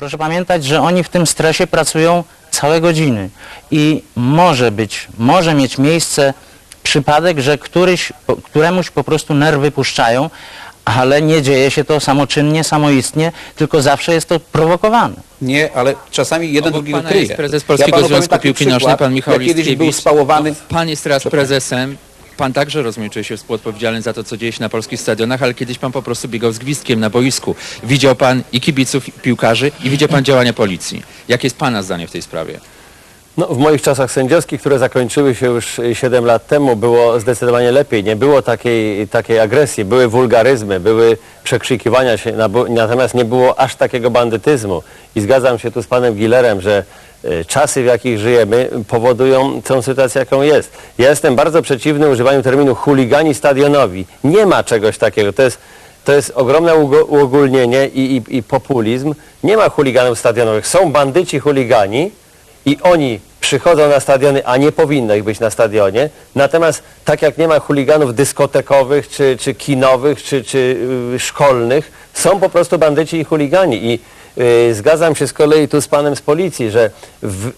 Proszę pamiętać, że oni w tym stresie pracują całe godziny i może być, może mieć miejsce przypadek, że któryś, któremuś po prostu nerwy puszczają, ale nie dzieje się to samoczynnie, samoistnie, tylko zawsze jest to prowokowane. Nie, ale czasami jeden Obok drugiego pana kryje. jest prezes Polskiego powiem Związku Piłki Nożnej, pan Michał kiedyś był spałowany... No, pan jest teraz prezesem. Pan także rozumie, czuje się współodpowiedzialny za to, co dzieje się na polskich stadionach, ale kiedyś pan po prostu biegał z gwizdkiem na boisku. Widział pan i kibiców, i piłkarzy i widział pan działania policji. Jakie jest pana zdanie w tej sprawie? No, w moich czasach sędziowskich, które zakończyły się już y, 7 lat temu, było zdecydowanie lepiej. Nie było takiej, takiej agresji, były wulgaryzmy, były przekrzykiwania się, natomiast nie było aż takiego bandytyzmu. I zgadzam się tu z panem Gilerem, że czasy, w jakich żyjemy, powodują tą sytuację, jaką jest. Ja jestem bardzo przeciwny używaniu terminu chuligani stadionowi. Nie ma czegoś takiego. To jest to jest ogromne uogólnienie i, i, i populizm. Nie ma chuliganów stadionowych. Są bandyci chuligani i oni przychodzą na stadiony, a nie powinno ich być na stadionie. Natomiast tak jak nie ma chuliganów dyskotekowych, czy, czy kinowych, czy, czy y, szkolnych, są po prostu bandyci i chuligani. I zgadzam się z kolei tu z panem z policji, że w,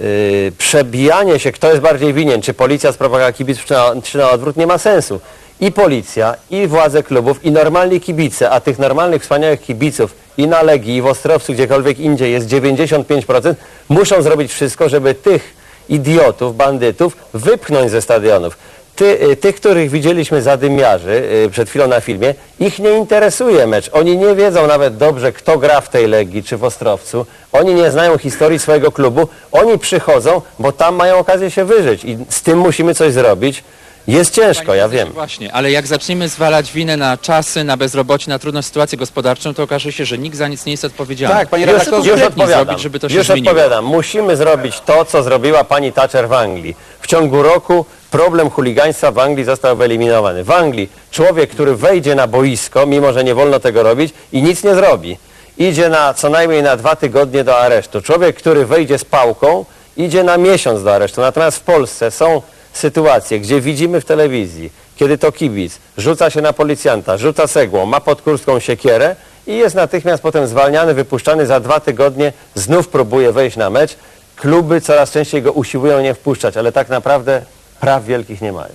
y, przebijanie się, kto jest bardziej winien, czy policja sprowadza kibiców, czy na, czy na odwrót, nie ma sensu. I policja, i władze klubów, i normalni kibice, a tych normalnych, wspaniałych kibiców i na Legii, i w Ostrowcu, gdziekolwiek indziej jest 95%, muszą zrobić wszystko, żeby tych idiotów, bandytów wypchnąć ze stadionów. Ty, y, tych, których widzieliśmy zadymiarzy y, przed chwilą na filmie, ich nie interesuje mecz. Oni nie wiedzą nawet dobrze, kto gra w tej Legii czy w Ostrowcu. Oni nie znają historii swojego klubu. Oni przychodzą, bo tam mają okazję się wyżyć i z tym musimy coś zrobić. Jest ciężko, ja wiem. Właśnie, ale jak zaczniemy zwalać winę na czasy, na bezrobocie, na trudną sytuację gospodarczą, to okaże się, że nikt za nic nie jest odpowiedzialny. Tak, panie redaktorze, Już konkretnie odpowiadam. zrobić, żeby to się Już zmieniło. odpowiadam. Musimy zrobić to, co zrobiła pani Thatcher w Anglii. W ciągu roku problem chuligaństwa w Anglii został wyeliminowany. W Anglii człowiek, który wejdzie na boisko, mimo że nie wolno tego robić i nic nie zrobi, idzie na co najmniej na dwa tygodnie do aresztu. Człowiek, który wejdzie z pałką, idzie na miesiąc do aresztu. Natomiast w Polsce są sytuacje, gdzie widzimy w telewizji, kiedy to kibic rzuca się na policjanta, rzuca cegłą, ma pod kurtką siekierę i jest natychmiast potem zwalniany, wypuszczany za dwa tygodnie, znów próbuje wejść na mecz. Kluby coraz częściej go usiłują nie wpuszczać, ale tak naprawdę praw wielkich nie mają.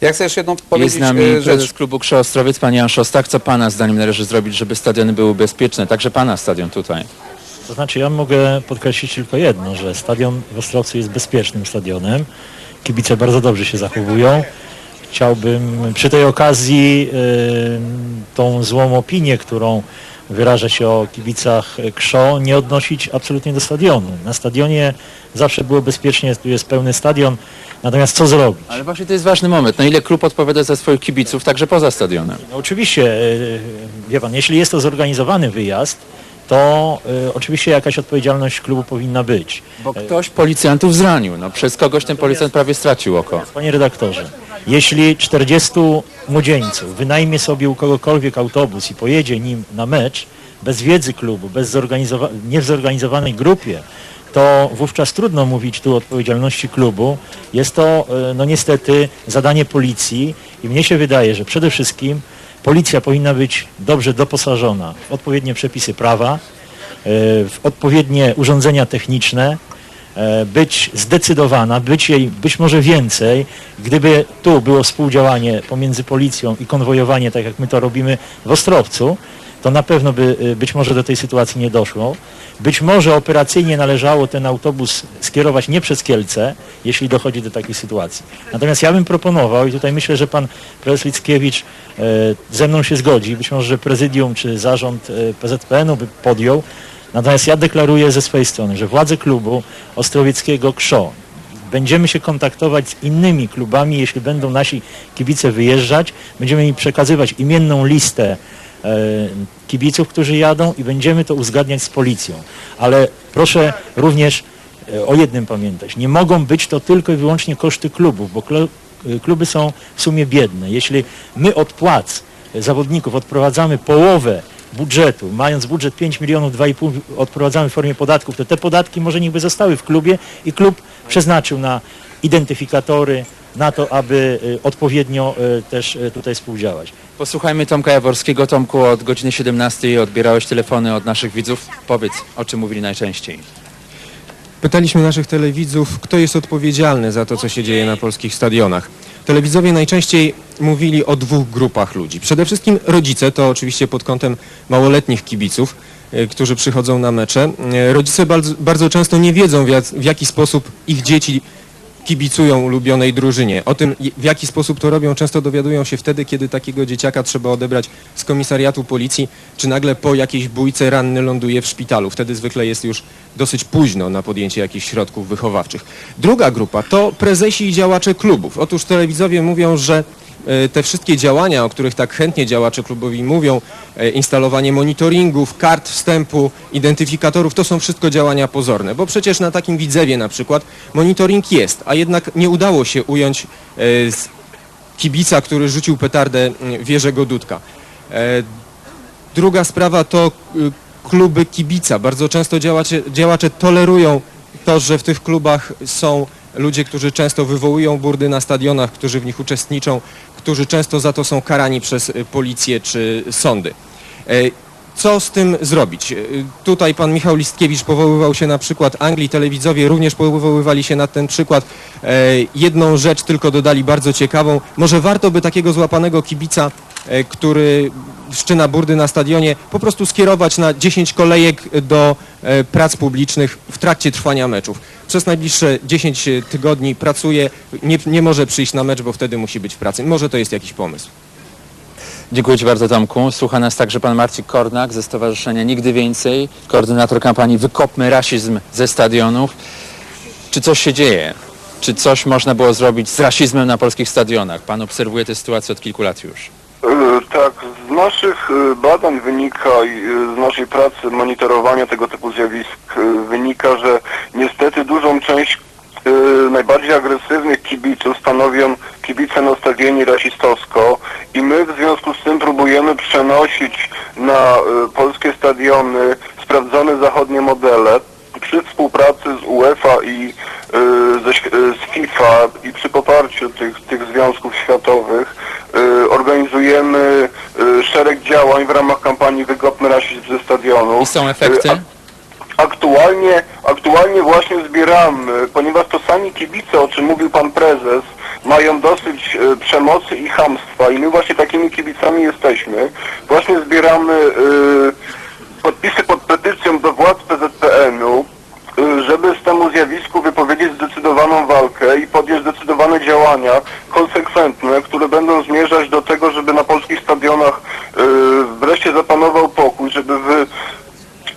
Ja chcę jeszcze jedną Jest powiedzieć z nami e, prezes rzecz. klubu Krzo Ostrowiec, pan Jan Szostak. Co pana zdaniem należy zrobić, żeby stadiony były bezpieczne? Także pana stadion tutaj. To znaczy ja mogę podkreślić tylko jedno, że stadion w Ostrowcu jest bezpiecznym stadionem. Kibice bardzo dobrze się zachowują. Chciałbym przy tej okazji y, tą złą opinię, którą wyraża się o kibicach KSZO, nie odnosić absolutnie do stadionu. Na stadionie zawsze było bezpiecznie, tu jest pełny stadion. Natomiast co zrobić? Ale właśnie to jest ważny moment. Na ile klub odpowiada za swoich kibiców, także poza stadionem? No oczywiście, y, wie pan, jeśli jest to zorganizowany wyjazd, to y, oczywiście jakaś odpowiedzialność klubu powinna być. Bo ktoś policjantów zranił. No, przez kogoś ten policjant prawie stracił oko. Panie redaktorze, jeśli 40 młodzieńców wynajmie sobie u kogokolwiek autobus i pojedzie nim na mecz, bez wiedzy klubu, bez zorganizowa- nie w zorganizowanej grupie, to wówczas trudno mówić tu o odpowiedzialności klubu. Jest to e, no niestety zadanie policji i mnie się wydaje, że przede wszystkim policja powinna być dobrze doposażona w odpowiednie przepisy prawa, e, w odpowiednie urządzenia techniczne, być zdecydowana, być jej być może więcej, gdyby tu było współdziałanie pomiędzy policją i konwojowanie, tak jak my to robimy w Ostrowcu, to na pewno by y, być może do tej sytuacji nie doszło. Być może operacyjnie należało ten autobus skierować nie przez Kielce, jeśli dochodzi do takiej sytuacji. Natomiast ja bym proponował i tutaj myślę, że pan prezes Lickiewicz e, ze mną się zgodzi, być może że prezydium czy zarząd e, PZPN-u by podjął, Natomiast ja deklaruję ze swojej strony, że władze klubu ostrowieckiego KSZO będziemy się kontaktować z innymi klubami, jeśli będą nasi kibice wyjeżdżać, będziemy im przekazywać imienną listę e, kibiców, którzy jadą i będziemy to uzgadniać z policją. Ale proszę również e, o jednym pamiętać. Nie mogą być to tylko i wyłącznie koszty klubów, bo e, kluby są w sumie biedne. Jeśli my od płac e, zawodników odprowadzamy połowę budżetu, mając budżet 5 milionów, 2,5 odprowadzamy w formie podatków, to te podatki może niech by zostały w klubie i klub przeznaczył na identyfikatory na to, aby y, odpowiednio y, też y, tutaj współdziałać. Posłuchajmy Tomka Jaworskiego. Tomku, od godziny 17 odbierałeś telefony od naszych widzów. Powiedz, o czym mówili najczęściej. Pytaliśmy naszych telewidzów, kto jest odpowiedzialny za to, co się dzieje na polskich stadionach. Telewidzowie najczęściej mówili o dwóch grupach ludzi. Przede wszystkim rodzice, to oczywiście pod kątem małoletnich kibiców, e, którzy przychodzą na mecze. E, Rodzice bardzo, bardzo często nie wiedzą, w w jaki sposób ich dzieci kibicują ulubionej drużynie. O tym, w jaki sposób to robią, często dowiadują się wtedy, kiedy takiego dzieciaka trzeba odebrać z komisariatu policji, czy nagle po jakiejś bójce ranny ląduje w szpitalu. Wtedy zwykle jest już dosyć późno na podjęcie jakichś środków wychowawczych. Druga grupa to prezesi i działacze klubów. Otóż telewidzowie mówią, że te wszystkie działania, o których tak chętnie działacze klubowi mówią, e, instalowanie monitoringów, kart wstępu, identyfikatorów, to są wszystko działania pozorne, bo przecież na takim widzewie na przykład monitoring jest, a jednak nie udało się ująć e, kibica, który rzucił petardę w Jerzego Dudka. E, Druga sprawa to kluby kibica. Bardzo często działacze, działacze tolerują to, że w tych klubach są ludzie, którzy często wywołują burdy na stadionach, którzy w nich uczestniczą, którzy często za to są karani przez y, policję czy sądy. E, Co z tym zrobić? Y, Tutaj pan Michał Listkiewicz powoływał się na przykład Anglii, telewidzowie również powoływali się na ten przykład. E, Jedną rzecz tylko dodali bardzo ciekawą. Może warto by takiego złapanego kibica, e, który wszczyna burdy na stadionie, po prostu skierować na 10 kolejek do e, prac publicznych w trakcie trwania meczów. Przez najbliższe 10 tygodni pracuje, nie, nie może przyjść na mecz, bo wtedy musi być w pracy. Może to jest jakiś pomysł. Dziękuję Ci bardzo Tomku. Słucha nas także pan Marcin Kornak ze Stowarzyszenia Nigdy Więcej, koordynator kampanii Wykopmy rasizm ze stadionów. Czy coś się dzieje? Czy coś można było zrobić z rasizmem na polskich stadionach? Pan obserwuje tę sytuację od kilku lat już. E, Tak, naszych e, badań wynika i e, z naszej pracy monitorowania tego typu zjawisk e, wynika, że niestety dużą część najbardziej agresywnych kibiców stanowią kibice nastawieni rasistowsko i my w związku z tym próbujemy przenosić na polskie stadiony sprawdzone zachodnie modele przy współpracy z UEFA i ze, z FIFA i przy poparciu tych, tych związków światowych organizujemy e, szereg działań w ramach kampanii Wykopmy rasizm ze stadionu. I są efekty? A- Aktualnie, aktualnie właśnie zbieramy, ponieważ to sami kibice, o czym mówił pan prezes, mają dosyć przemocy i chamstwa i my właśnie takimi kibicami jesteśmy. Właśnie zbieramy podpisy pod petycją do władz PZPN-u, y, żeby z temu zjawisku wypowiedzieć zdecydowaną walkę i podjąć zdecydowane działania konsekwentne, które będą zmierzać do tego, żeby na polskich stadionach y, wreszcie zapanował pokój, żeby wy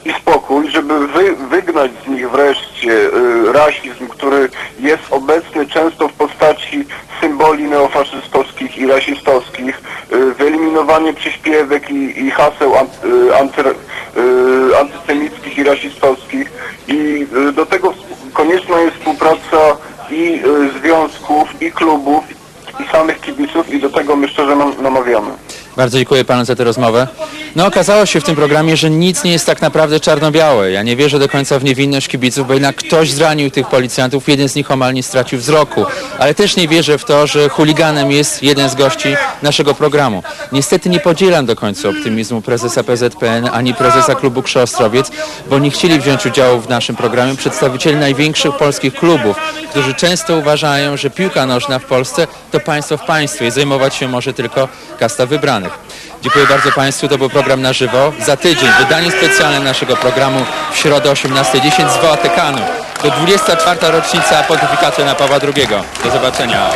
i spokój, żeby wy, wygnać z nich wreszcie y, rasizm, który jest obecny często w postaci symboli neofaszystowskich i rasistowskich, y, wyeliminowanie przyśpiewek i, i haseł y, anty, y, antysemickich i rasistowskich i y, do tego konieczna jest współpraca i związków, i klubów, i samych kibiców i do tego my szczerze nam, namawiamy. Bardzo dziękuję panu za tę rozmowę. No okazało się w tym programie, że nic nie jest tak naprawdę czarno-białe. Ja nie wierzę do końca w niewinność kibiców, bo jednak ktoś zranił tych policjantów, jeden z nich omal nie stracił wzroku. Ale też nie wierzę w to, że chuliganem jest jeden z gości naszego programu. Niestety nie podzielam do końca optymizmu prezesa PZPN ani prezesa klubu Krzeostrowiec, bo nie chcieli wziąć udziału w naszym programie przedstawicieli największych polskich klubów, którzy często uważają, że piłka nożna w Polsce to państwo w państwie i zajmować się może tylko kasta wybranych. Dziękuję bardzo Państwu, to był program na żywo. Za tydzień wydanie specjalne naszego programu w środę 18.10 z Watykanu. To 24. rocznica pontyfikatu na Pawła II. Do zobaczenia.